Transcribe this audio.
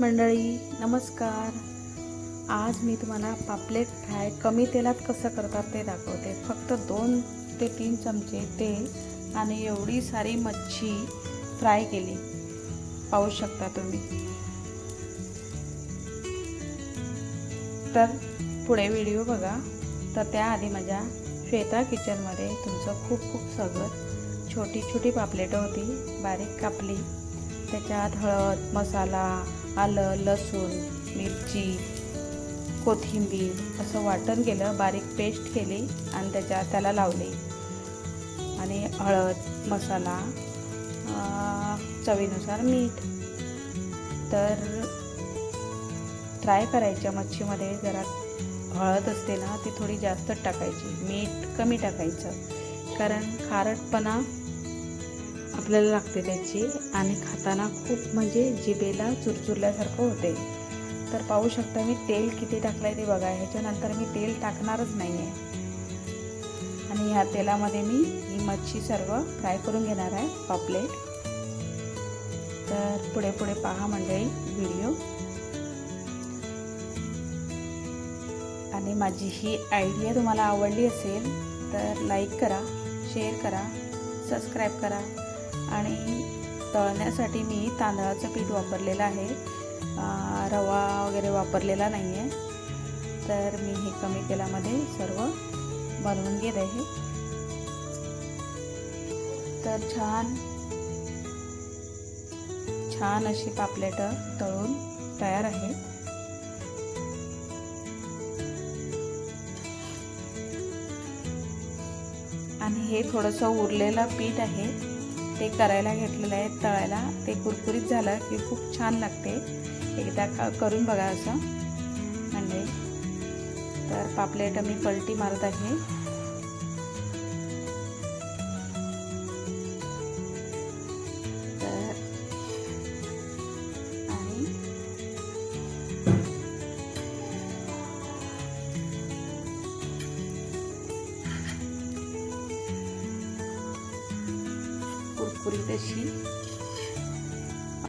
मंडळी नमस्कार. आज मी तुम्हाला पापलेट फ्राय कमी तेलात कसं करतात ते दाखवते. फक्त दोन ते तीन चमचे तेल आणि एवढी सारी मच्छी फ्राय केली. पाहू शकता तुम्ही. तर पुढे व्हिडिओ बघा. तर त्याआधी माझ्या श्वेता किचनमध्ये तुमचं खूप खूप स्वागत. छोटी छोटी पापलेटं होती बारीक कापली. त्याच्यात हळद मसाला आलं लसूण मिरची कोथिंबीर असं वाटण केलं बारीक पेस्ट केली आणि त्याच्या त्याला लावली. आणि हळद मसाला चवीनुसार मीठ. तर फ्राय करायच्या मच्छीमध्ये जरा हळद असते ना ती थोडी जास्त टाकायची. मीठ कमी टाकायचं. कारण खारटपणा आपल्याला लागते त्याची आणि खाताना खूप म्हणजे जिभेला चुरचुरल्यासारखं होते. तर पाहू शकता मी तेल किती टाकलं आहे ते बघा ह्याच्यानंतर मी तेल टाकणारच नाही आहे आणि ह्या तेलामध्ये मी ही मच्छी सर्व फ्राय करून घेणार आहे पापलेट तर पुढे पुढे पहा मंडळी व्हिडिओ. आणि माझी ही आयडिया तुम्हाला आवडली असेल तर लाईक करा शेअर करा सबस्क्राईब करा. आणि तळण्यासाठी मी तांदळाचं पीठ वापरलेलं आहे. रवा वगैरे वापरलेला नाही आहे तर मी हे कमी तेलामध्ये सर्व बनवून घेत आहे. तर छान छान अशी पापलेटं तळून तयार आहे. आणि हे थोडंसं उरलेलं पीठ आहे. ते करायला घेतलेलं आहे तळायला ते कुरकुरीत झालं की खूप छान लागते. एकदा का करून बघा असं. म्हणजे तर पापलेट मी पलटी मारत आहे. कुरकुरीत अशी